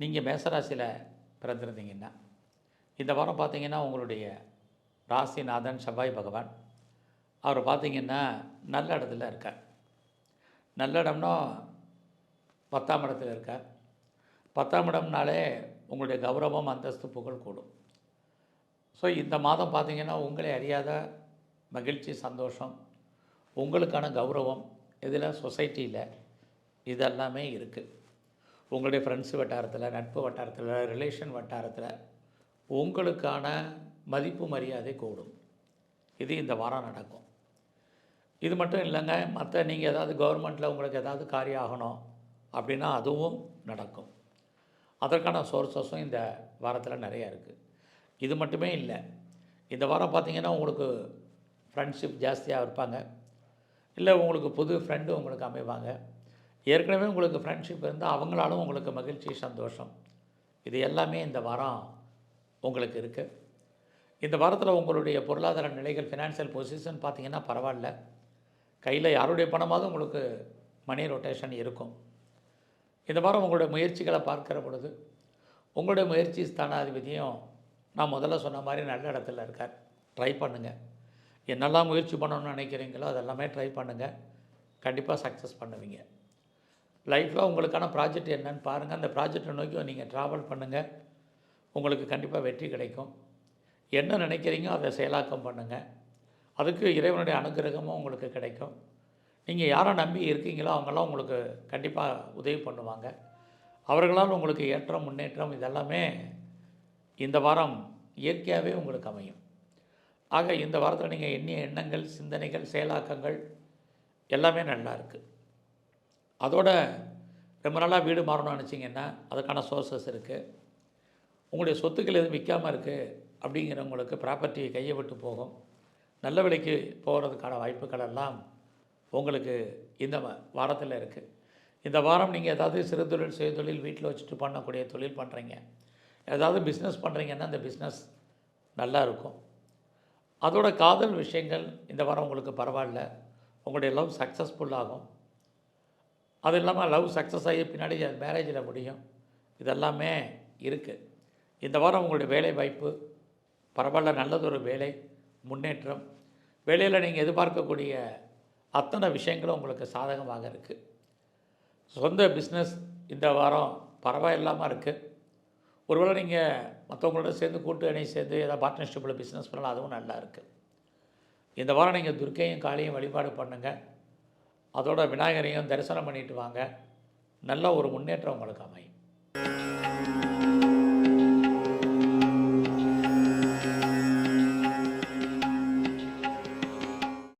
நீங்கள் மேசராசியில் பிறந்திருந்தீங்கன்னா இந்த வாரம் பார்த்தீங்கன்னா உங்களுடைய ராசிநாதன் செவ்வாய் பகவான். அவர் பார்த்தீங்கன்னா நல்ல இடத்துல இருக்கார். நல்ல இடம்னா பத்தாம் இடத்துல இருக்கார். பத்தாம் இடம்னாலே உங்களுடைய கௌரவம் அந்தஸ்து புகழ் கூடும். ஸோ இந்த மாதம் பார்த்திங்கன்னா உங்களை அறியாத மகிழ்ச்சி சந்தோஷம் உங்களுக்கான கௌரவம் இதில் சொசைட்டியில் இதெல்லாமே இருக்குது உங்களுடைய ஃப்ரெண்ட்ஸ் வட்டாரத்தில் நட்பு வட்டாரத்தில் ரிலேஷன் வட்டாரத்தில் உங்களுக்கான மதிப்பு மரியாதை கூடும். இது இந்த வாரம் நடக்கும். இது மட்டும் இல்லைங்க மற்ற நீங்கள் ஏதாவது கவர்மெண்ட்டில் உங்களுக்கு ஏதாவது காரியம் ஆகணும் அப்படின்னா அதுவும் நடக்கும். அதற்கான சோர்ஸஸும் இந்த வாரத்தில் நிறையா இருக்குது இது மட்டுமே இல்லை இந்த வாரம் பார்த்தீங்கன்னா உங்களுக்கு ஃப்ரெண்ட்ஷிப் ஜாஸ்தியாக இருப்பாங்க. இல்லை உங்களுக்கு புது ஃப்ரெண்டு உங்களுக்கு அமைவாங்க. ஏற்கனவே உங்களுக்கு ஃப்ரெண்ட்ஷிப் இருந்தால் அவங்களாலும் உங்களுக்கு மகிழ்ச்சி சந்தோஷம். இது எல்லாமே இந்த வாரம் உங்களுக்கு இருக்குது இந்த வாரத்தில் உங்களுடைய பொருளாதார நிலைகள் ஃபினான்ஷியல் பொசிஷன் பார்த்திங்கன்னா பரவாயில்ல. கையில் யாருடைய பணமாவது உங்களுக்கு மணி ரொட்டேஷன் இருக்கும். இந்த வாரம் உங்களுடைய முயற்சிகளை பார்க்குற பொழுது உங்களுடைய முயற்சி ஸ்தானாதிபதியும் நான் முதல்ல சொன்ன மாதிரி நல்ல இடத்துல இருக்கார். ட்ரை பண்ணுங்கள் என்னெல்லாம் முயற்சி பண்ணணும்னு நினைக்கிறீங்களோ அதெல்லாமே ட்ரை பண்ணுங்கள் கண்டிப்பாக சக்ஸஸ் பண்ணுவீங்க. லைஃப்பில் உங்களுக்கான ப்ராஜெக்ட் என்னன்னு பாருங்கள் அந்த ப்ராஜெக்டை நோக்கி நீங்கள் ட்ராவல் பண்ணுங்கள் உங்களுக்கு கண்டிப்பாக வெற்றி கிடைக்கும். என்ன நினைக்கிறீங்களோ அதை செயலாக்கம் பண்ணுங்கள் அதுக்கு இறைவனுடைய அனுகிரகமும் உங்களுக்கு கிடைக்கும். நீங்கள் யாரை நம்பி இருக்கீங்களோ அவங்களாம் உங்களுக்கு கண்டிப்பாக உதவி பண்ணுவாங்க. அவர்களால் உங்களுக்கு ஏற்றம் முன்னேற்றம் இதெல்லாமே இந்த வாரம் இயற்கையாகவே உங்களுக்கு அமையும். ஆக இந்த வாரத்தில் நீங்கள் எண்ணிய எண்ணங்கள் சிந்தனைகள் செயலாக்கங்கள் எல்லாமே நல்லா இருக்குது அதோட ரொம்ப நாளாக வீடு மாறணும்னு நினச்சிங்கன்னா அதுக்கான சோர்சஸ் இருக்குது உங்களுடைய சொத்துக்கள் எதுவும் விற்காமல் இருக்குது அப்படிங்கிறவங்களுக்கு ப்ராப்பர்ட்டி கையை விட்டு போகும். நல்ல விலைக்கு போகிறதுக்கான வாய்ப்புகள் எல்லாம் உங்களுக்கு இந்த வ- வாரத்தில் இருக்குது இந்த வாரம் நீங்கள் ஏதாவது சிறு தொழில் சுய தொழில் வீட்டில் வச்சுட்டு பண்ணக்கூடிய தொழில் பண்ணுறீங்க ஏதாவது பிஸ்னஸ் பண்ணுறீங்கன்னா அந்த பிஸ்னஸ் நல்லா இருக்கும். அதோட காதல் விஷயங்கள் இந்த வாரம் உங்களுக்கு பரவாயில்ல. உங்களுடைய லவ் சக்ஸஸ்ஃபுல்லாகும் அது இல்லாமல் லவ் சக்ஸஸ் ஆகி பின்னாடி அது மேரேஜில் முடியும். இதெல்லாமே இருக்குது இந்த வாரம் உங்களுடைய வேலை வாய்ப்பு பரவாயில்ல நல்லதொரு வேலை முன்னேற்றம். வேலையில் நீங்கள் எதிர்பார்க்கக்கூடிய அத்தனை விஷயங்களும் உங்களுக்கு சாதகமாக இருக்குது சொந்த பிஸ்னஸ் இந்த வாரம் பரவாயில்லாமல் இருக்குது ஒருவேளை நீங்கள் மற்றவங்களோட சேர்ந்து கூட்டு அணி சேர்ந்து ஏதாவது பார்ட்னர்ஷிப்பில் பிஸ்னஸ் பண்ணலாம் அதுவும் நல்லா இருக்குது இந்த வாரம் நீங்கள் துர்க்கையும் காளியும் வழிபாடு பண்ணுங்கள் அதோட விநாயகரையும் தரிசனம் பண்ணிட்டு வாங்க. நல்ல ஒரு முன்னேற்றம் உங்களுக்கு அமையும்.